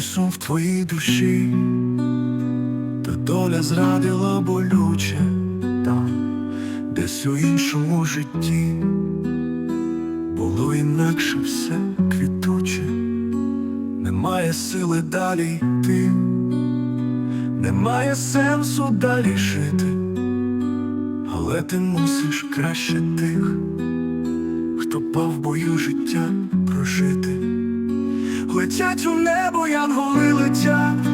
сум в твоїй душі, та доля зрадила болюче. Там, десь у іншому житті. Було інакше все квітуче, немає сили далі йти, немає сенсу далі жити, але ти мусиш краще тих, хто пав в бою життя прожити. Летять у небо, янголи летять,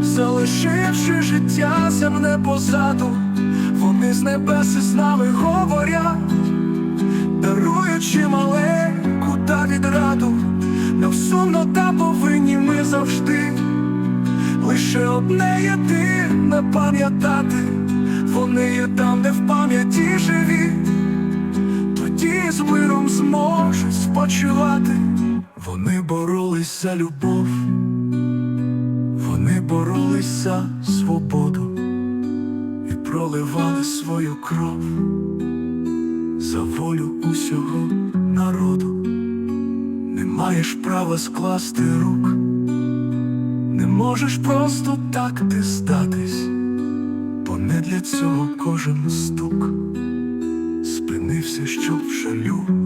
залишивши життя земне позаду, вони з небес із нами говорять, даруючи маленьку та відраду, невсумно та повинні ми завжди, лише одне єдине пам'ятати, вони є там, де в пам'яті живі, тоді з миром зможуть спочивати. Вони боролись за любов, вони боролись за свободу і проливали свою кров за волю усього народу. Не маєш права скласти рук, не можеш просто так ти здатись, бо не для цього кожен стук спинився, щоб жалю.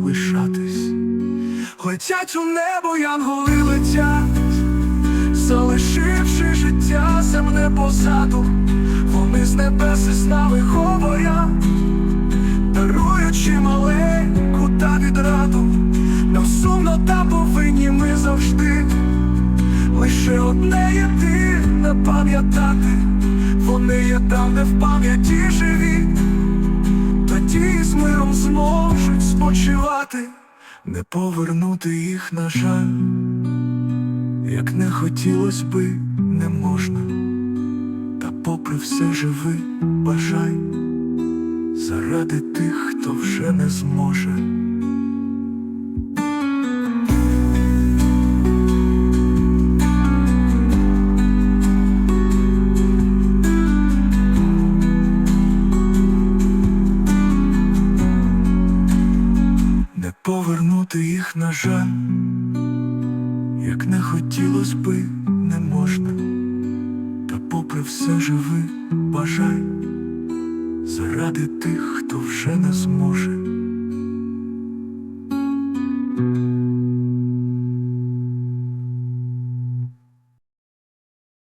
Летять у небо, янголи летять, залишивши життя земне позаду, вони з небес із нами говорять, даруючи маленьку та відраду, невсумно та повинні ми завжди, лише одне єдине пам'ятати, вони є там, де в пам'яті живі, тоді з миром зможуть спочивати. Не повернути їх, на жаль, як не хотілось би, не можна, та попри все живи, бажай. Заради тих, хто вже не зможе. Не повернути їх, на жаль, як не хотілось би, не можна, та попри все живи, бажай. Заради тих, хто вже не зможе.